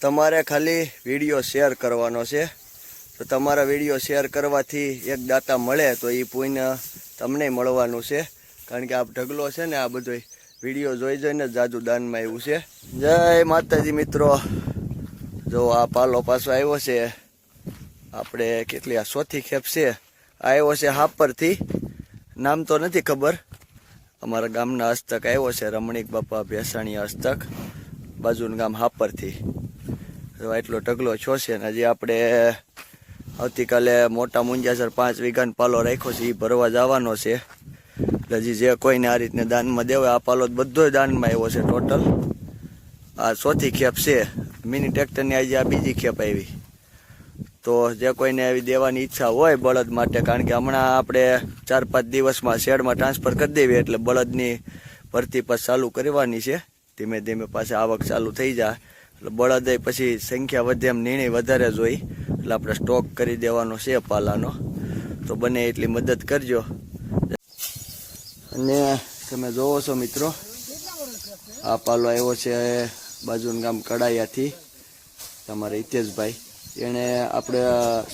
તમારે ખાલી video share કરવાનો છે. તો તમારા વીડિયો શેર કરવાથી એક દાતા મળે તો એ પુણ્ય તમને મળવાનું છે. કારણ કે આ ઢગલો છે ને આ બધો વીડિયો જોઈ જોઈને જાદુ દાનમાં આવ્યું છે. જય માતાજી મિત્રો. જો આ પાલો પાછો આવ્યો છે. આપણે કેટલી આ ચોથી ખેપ છે. આવ્યો છે હાપરથી. નામ તો નથી ખબર. અમારા ગામના હસ્તક આવ્યો છે રમણીક બાપા ભેસાણી હસ્તક. બાજુનું ગામ હાપરથી. તો એટલો ઢગલો છો ને હજી આપણે આવતીકાલે મોટા મુંજાસર પાંચ વીઘાનો પાલો રાખ્યો છે એ ભરવા જવાનો છે. એટલે હજી જે કોઈને આ રીતને દાનમાં દેવાય આ પાલો બધો દાનમાં આવ્યો છે ટોટલ આ ચોથી ખેપ છે મિની ટ્રેક્ટરની આજે આ બીજી ખેપ આવી. તો જે કોઈને આવી દેવાની ઈચ્છા હોય બળદ માટે, કારણ કે હમણાં આપણે ચાર પાંચ દિવસમાં શેડમાં ટ્રાન્સફર કરી દેવી એટલે બળદની ભરતી પાસ ચાલુ કરવાની છે. ધીમે ધીમે પાછી આવક ચાલુ થઈ જાય. એટલે બળદ પછી સંખ્યા વધે એમ નિર્ણય વધારે જોઈ એટલે આપણે સ્ટોક કરી દેવાનો છે પાલાનો. તો બને એટલી મદદ કરજો. અને તમે જોવો છો મિત્રો, આ પાલો આવ્યો છે બાજુનું ગામ કડાયાથી, તમારા હિતેશભાઈ. એણે આપણે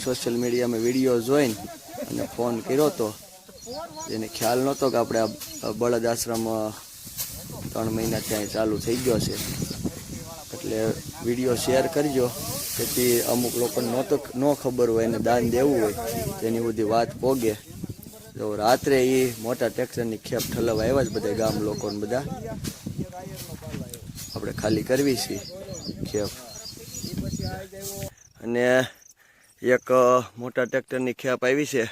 સોશિયલ મીડિયામાં વીડિયો જોઈને અને ફોન કર્યો હતો એને ખ્યાલ નહોતો કે આપણે બળદ આશ્રમ ત્રણ મહિનાથી અહીં ચાલુ થઈ ગયો છે. એટલે વીડિયો શેર કરજો, જેથી અમુક લોકોને નહોતો ન ખબર હોય એને દાન દેવું હોય, તેની બધી વાત પોગે. તો રાત્રે એ મોટા ટ્રેક્ટરની ખેપ ઠલવા આવ્યા જ બધા ગામ લોકોને બધા. આપણે ખાલી કરવી છે ખેપ. અને એક મોટા ટ્રેક્ટરની ખેપ આવી છે.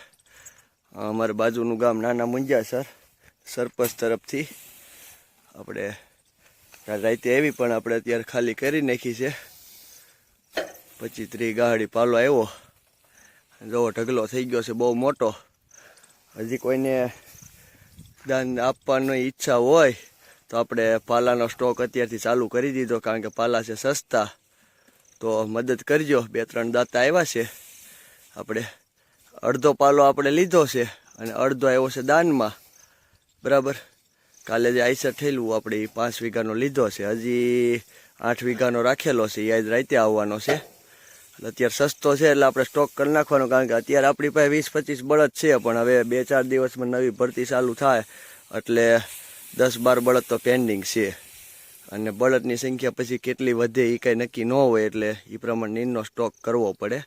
અમારા બાજુનું ગામ નાના મુંજાસર સરપંચ તરફથી. આપણે રાતે એવી પણ આપણે અત્યારે ખાલી કરી નાખી છે. પચીસ ત્રીસ ગાડી પાલો આવ્યો. જોવો ઢગલો થઈ ગયો છે, બહુ મોટો. હજી કોઈને દાન આપવાની ઈચ્છા હોય, તો આપણે પાલાનો સ્ટોક અત્યારથી ચાલુ કરી દીધો, કારણ કે પાલા છે સસ્તા. તો મદદ કરજો, બે ત્રણ દાતા આવ્યા છે. આપણે અડધો પાલો આપણે લીધો છે, અને અડધો આવ્યો છે દાનમાં. બરાબર? કાલે જે આઈસર થયેલું આપણે એ પાંચ વીઘાનો લીધો છે. હજી આઠ વીઘાનો રાખેલો છે. એ આજ રાતે આવવાનો છે. અત્યારે સસ્તો છે એટલે આપણે સ્ટોક કરી નાખવાનો, કારણ કે અત્યારે આપણી પાસે વીસ પચીસ બળદ છે, પણ હવે બે ચાર દિવસમાં નવી ભરતી ચાલુ થાય એટલે દસ બાર બળદ તો પેન્ડિંગ છે. અને બળદની સંખ્યા પછી કેટલી વધે એ કાંઈ નક્કી ન હોય એટલે એ પ્રમાણે નીરનો સ્ટોક કરવો પડે.